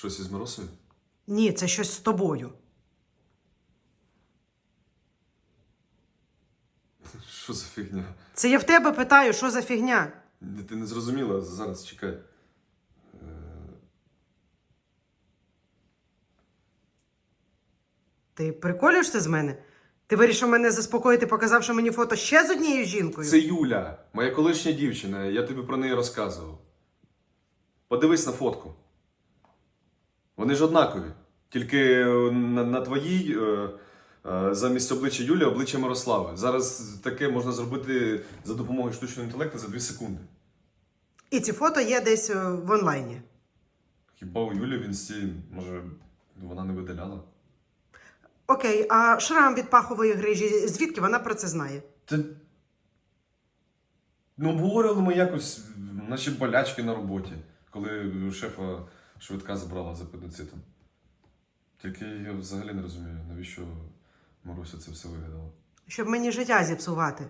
Щось із Миросою? Ні, це щось з тобою. Що за фігня? Це я в тебе питаю, що за фігня? Ні, Ти не зрозуміла, зараз чекай. Е, Ти приколюєшся з мене? Ти вирішив мене заспокоїти, показавши мені фото ще з однією жінкою? Це Юля, моя колишня дівчина, я тобі про неї розказував. Подивись на фотку. Вони ж однакові. Тільки е, на, на твоїй е, е, замість обличчя Юлі обличчя Мирослави. Зараз таке можна зробити за допомогою штучного інтелекту за 2 секунди. І ці фото є десь в онлайні. Хіба у Юлі в інсті, може, вона не видаляла? Окей, а шрам від пахової грижі, звідки вона про це знає? Та... Ну, обговорювали ми якось наші болячки на роботі, коли шефа швидка забрала за педоцитом. Тільки я взагалі не розумію, навіщо Маруся це все вигадала. Щоб мені життя зіпсувати.